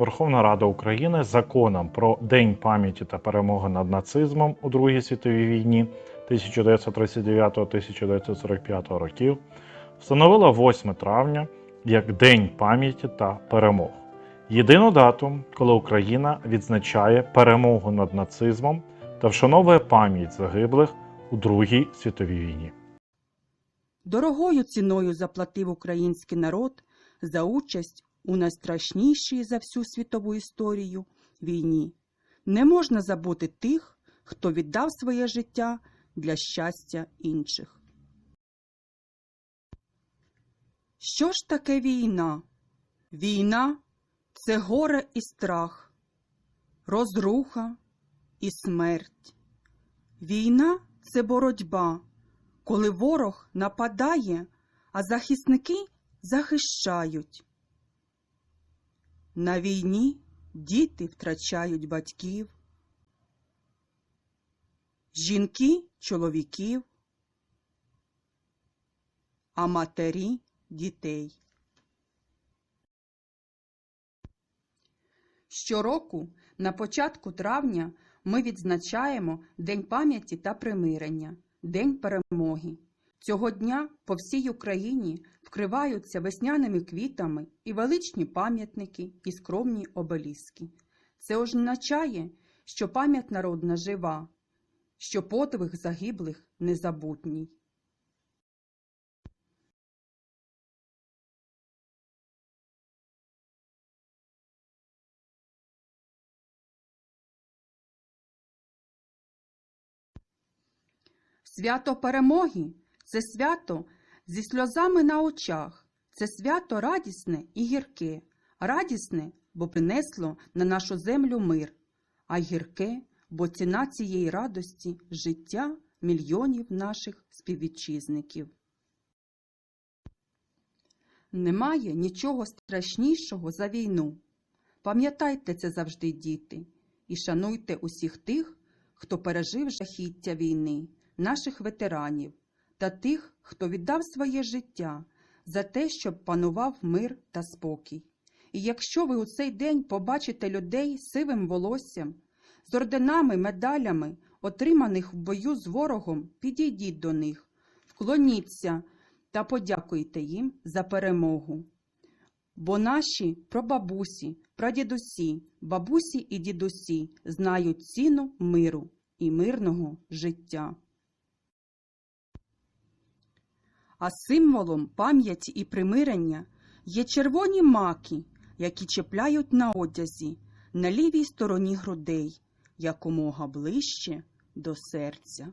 Верховна Рада України законом про День пам'яті та перемоги над нацизмом у Другій світовій війні 1939-1945 років встановила 8 травня як День пам'яті та перемог. Єдину дату, коли Україна відзначає перемогу над нацизмом та вшановує пам'ять загиблих у Другій світовій війні. Дорогою ціною заплатив український народ за участь у найстрашнішій за всю світову історію війні. Не можна забути тих, хто віддав своє життя для щастя інших. Що ж таке війна? Війна це горе і страх, розруха і смерть. Війна це боротьба, коли ворог нападає, а захисники захищають. На війні діти втрачають батьків, жінки чоловіків, а матері дітей. Щороку на початку травня ми відзначаємо День пам'яті та примирення, День перемоги. Цього дня по всій Україні вкриваються весняними квітами і величні пам'ятники і скромні обеліски. Це означає, що пам'ять народна жива, що подвиг загиблих незабутній. Свято перемоги це свято зі сльозами на очах, це свято радісне і гірке, радісне, бо принесло на нашу землю мир, а гірке, бо ціна цієї радості життя мільйонів наших співвітчизників. Немає нічого страшнішого за війну. Пам'ятайте це завжди, діти, і шануйте усіх тих, хто пережив жахіття війни, наших ветеранів та тих, хто віддав своє життя за те, щоб панував мир та спокій. І якщо ви у цей день побачите людей сивим волоссям, з орденами, медалями, отриманих в бою з ворогом, підійдіть до них, вклоніться та подякуйте їм за перемогу. Бо наші прабабусі, прадідусі, бабусі і дідусі знають ціну миру і мирного життя. А символом пам'яті і примирення є червоні маки, які чіпляють на одязі на лівій стороні грудей якомога ближче до серця.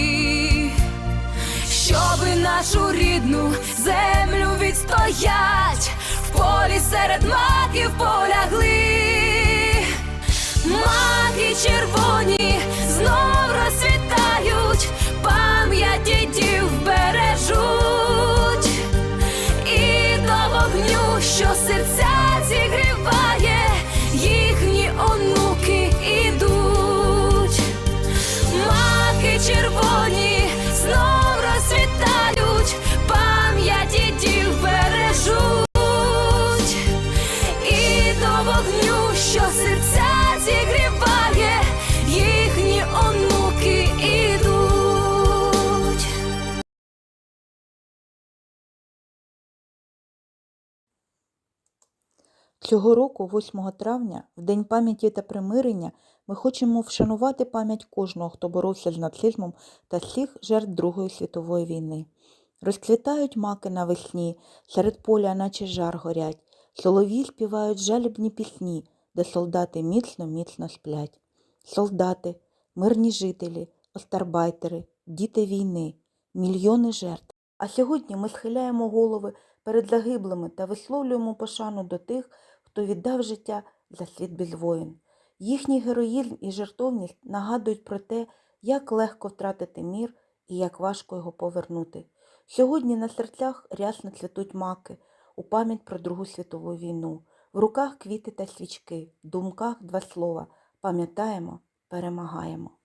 щоби нашу рідну землю відстоять, в полі серед маків полягли, маки червоні знов розцвітають, що серця зігріває, їхні онуки ідуть. Цього року, 8 травня, в День пам'яті та примирення, ми хочемо вшанувати пам'ять кожного, хто боровся з нацизмом та всіх жертв Другої світової війни. Розквітають маки навесні, серед поля, наче жар горять, солові співають жалібні пісні де солдати міцно-міцно сплять. Солдати, мирні жителі, остарбайтери, діти війни, мільйони жертв. А сьогодні ми схиляємо голови перед загиблими та висловлюємо пошану до тих, хто віддав життя за світ без воїн. Їхній героїзм і жертовність нагадують про те, як легко втратити мір і як важко його повернути. Сьогодні на серцях рясно цвітуть маки у пам'ять про Другу світову війну. В руках квіти та свічки, в думках два слова. Пам'ятаємо, перемагаємо.